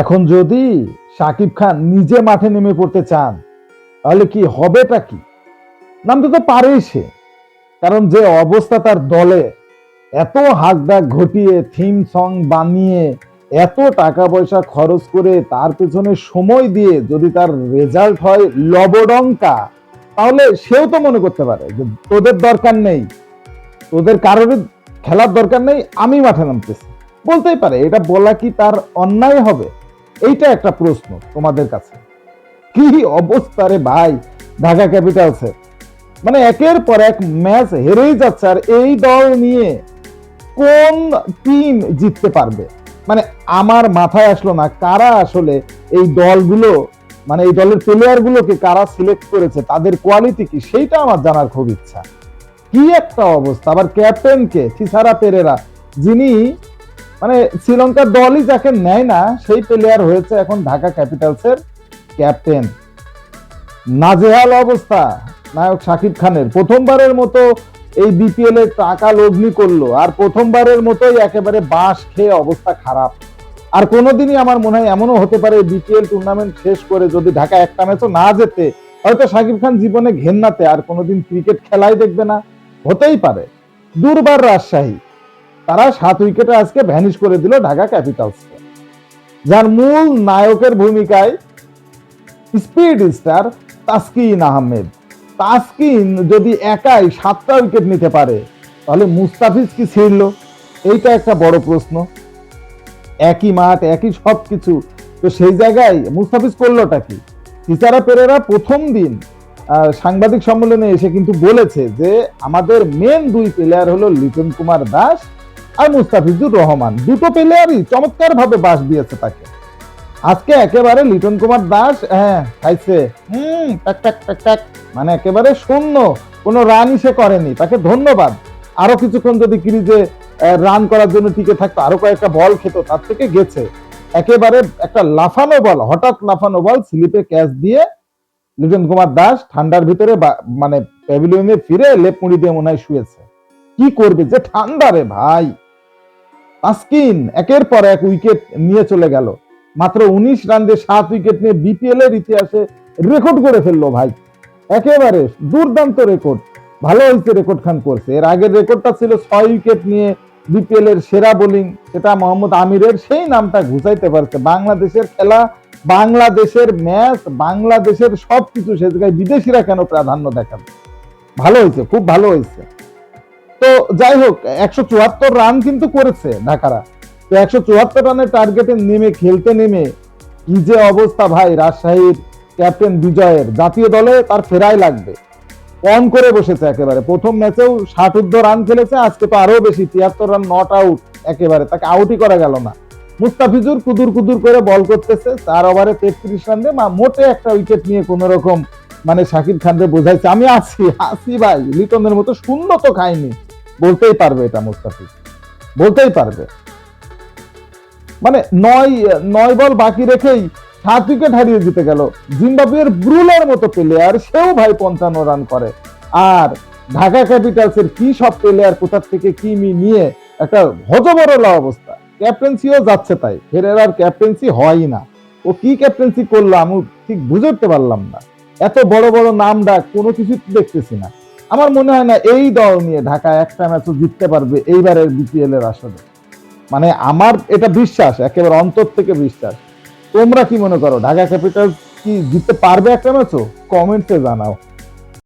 এখন যদি সাকিব খান নিজে মাঠে নেমে পড়তে চান, তাহলে কি হবেটা কি? নামতে তো পারেই সে। কারণ যে অবস্থা তার দলে, এত হাকডাক ঘটিয়ে থিম সং বানিয়ে, এত টাকা পয়সা খরচ করে তার পেছনে সময় দিয়ে যদি তার রেজাল্ট হয় লবডঙ্কা, তাহলে সেও তো মনে করতে পারে যে তোদের দরকার নেই। তোদের কারোর খেলার দরকার নেই, আমি মাঠে নামতেছি। বলতেই পারে, এটা বলা কি তার অন্যায় হবে? এইটা একটা প্রশ্ন তোমাদের কাছে। কি অবস্থা রে ভাই ঢাকা ক্যাপিটালসের মানে একের পর এক ম্যাচ হেরেই যাচ্ছে আর এই দল নিয়ে কোন টিম জিততে পারবে? মানে আমার মাথায় আসলো না কারা আসলে এই দলগুলো মানে এই দলের প্লেয়ার গুলোকে কারা সিলেক্ট করেছে, তাদের কোয়ালিটি কি, সেইটা আমার জানার খুব ইচ্ছা। কি একটা অবস্থা, আবার ক্যাপ্টেন কে থিসারা পেরেরা, যিনি মানে শ্রীলঙ্কার দলই যাকে নেয় না, সেই প্লেয়ার হয়েছে এখন ঢাকা ক্যাপিটালসের ক্যাপ্টেন নাজেহাল অবস্থা, নায়ক শাকিব খানের। প্রথমবারের মতো এই বিপিএল এর টাকা লগ্নি করল, আর প্রথমবারের মতোই একেবারে বাঁশ খেয়ে অবস্থা খারাপ। আর কোনোদিনই আমার মনে হয় এমনও হতে পারে বিপিএল টুর্নামেন্ট শেষ করে যদি ঢাকা একটা ম্যাচও না যেতে হয়তো শাকিব খান জীবনে ঘেন্নাতে আর কোনোদিন ক্রিকেট খেলাই দেখবে না। হতেই পারে। দুর্বার রাজশাহী। তারা সাত উইকেটে আজকে ভ্যানিশ করে দিল ঢাকা ক্যাপিটালসকে যার মূল নায়কের ভূমিকায় স্পিড স্টার তাসকিন আহমেদ। তাসকিন যদি একাই সাতটা উইকেট নিতে পারে, তাহলে মুস্তাফিজ কি ছিড়ল? এইটা একটা বড় প্রশ্ন। একই মাঠ, একই সব কিছু তো সেই জায়গায় মুস্তাফিজ করলোটা কি? টিচারা পেরেরা প্রথম দিন সাংবাদিক সম্মেলনে এসে কিন্তু বলেছে যে আমাদের মেন দুই প্লেয়ার হলো লিটন কুমার দাস আর মুস্তাফিজুর রহমান, দুটো প্লেয়ারই চমৎকার ভাবে বাস দিয়েছে তাকে। আজকে একেবারে লিটন কুমার দাস হ্যাঁ খাইছে। হুম টাক টাক টাক টাক মানে একেবারে শূন্য, কোনো রানই সে করেনি। তাকে ধন্যবাদ। আরও কিছুক্ষণ যদি ক্রিজে রান করার জন্য টিকে থাকতো, আরও কয়েকটা বল খেত, তার থেকে গেছে। একেবারে একটা লাফানো বল, হঠাৎ লাফানো বল, স্লিপে ক্যাচ দিয়ে লিটন কুমার দাস ঠান্ডার ভিতরে মানে প্যাভিলিয়নে ফিরে লেপ মুড়ি দিয়ে মনে হয় শুয়েছে। কি করবে যে ঠান্ডা রে ভাই। তাসকিন একের পর এক উইকেট নিয়ে চলে গেল। মাত্র উনিশ রান দিয়ে সাত উইকেট নিয়ে বিপিএল এর ইতিহাসে রেকর্ড করে ফেলল ভাই। একেবারে দুর্দান্ত রেকর্ড ভালো হয়েছে রেকর্ড খান করছে। এর আগের রেকর্ডটা ছিল ছয় উইকেট নিয়ে বিপিএল এর সেরা বোলিং সেটা মোহাম্মদ আমিরের সেই নামটা ঘুচাইতে পারছে। বাংলাদেশের খেলা, বাংলাদেশের ম্যাচ বাংলাদেশের সবকিছু সে জায়গায় বিদেশিরা কেন প্রাধান্য দেখাবে? ভালো হয়েছে, খুব ভালো হয়েছে। তো যাই হোক, একশো চুয়াত্তর রান কিন্তু করেছে ঢাকারা। তো একশো চুয়াত্তর রানের টার্গেটে নেমে, খেলতে নেমে কি যে অবস্থা ভাই, রাজশাহীর ক্যাপ্টেন বিজয়ের। জাতীয় দলে তার ফেরাই লাগবে। অন করে বসেছে একেবারে। প্রথম ম্যাচেও ষাট ঊর্ধ্ব রান খেলেছে, আজকে তো আরও বেশি, তিয়াত্তর রান নট আউট একেবারে। তাকে আউটই করা গেল না। মুস্তাফিজুর কুদুর কুদুর করে বল করতেছে, চার ওভারে তেত্রিশ রান দিয়ে মোটে একটা উইকেট নিয়ে কোন রকম মানে শাকিব খানকে বোঝাইছে, আমি আছি আছি ভাই। লিটনের মতো শূন্য তো খাইনি বলতেই পারবে এটা মুস্তাফিজ। বলতেই পারবে। মানে নয় নয় বল বাকি রেখেই সাত উইকেট হারিয়ে জিতে গেল। জিম্বাবুয়ের ব্রুলের মতো প্লেয়ার সেও ভাই পঞ্চান্ন রান করে। আর ঢাকা ক্যাপিটালস এর কি সব প্লেয়ার কোথা থেকে কি মি- নিয়ে একটা হজবরলা অবস্থা। ক্যাপ্টেন্সিও যাচ্ছে তাই। ফেরেরার ক্যাপ্টেন্সি হয় না। ও কি ক্যাপ্টেন্সি করল, আমি ঠিক বুঝে উঠতে পারলাম না। এত বড় বড় নাম ডাক, কোনো কিছু দেখতেছি না। আমার মনে হয় না এই দল নিয়ে ঢাকা একটা ম্যাচও জিততে পারবে এইবারের বিপিএল এর আসলে মানে আমার এটা বিশ্বাস, একেবারে অন্তর থেকে বিশ্বাস। তোমরা কি মনে করো, ঢাকা ক্যাপিটাল কি জিততে পারবে একটা ম্যাচও? কমেন্টে জানাও।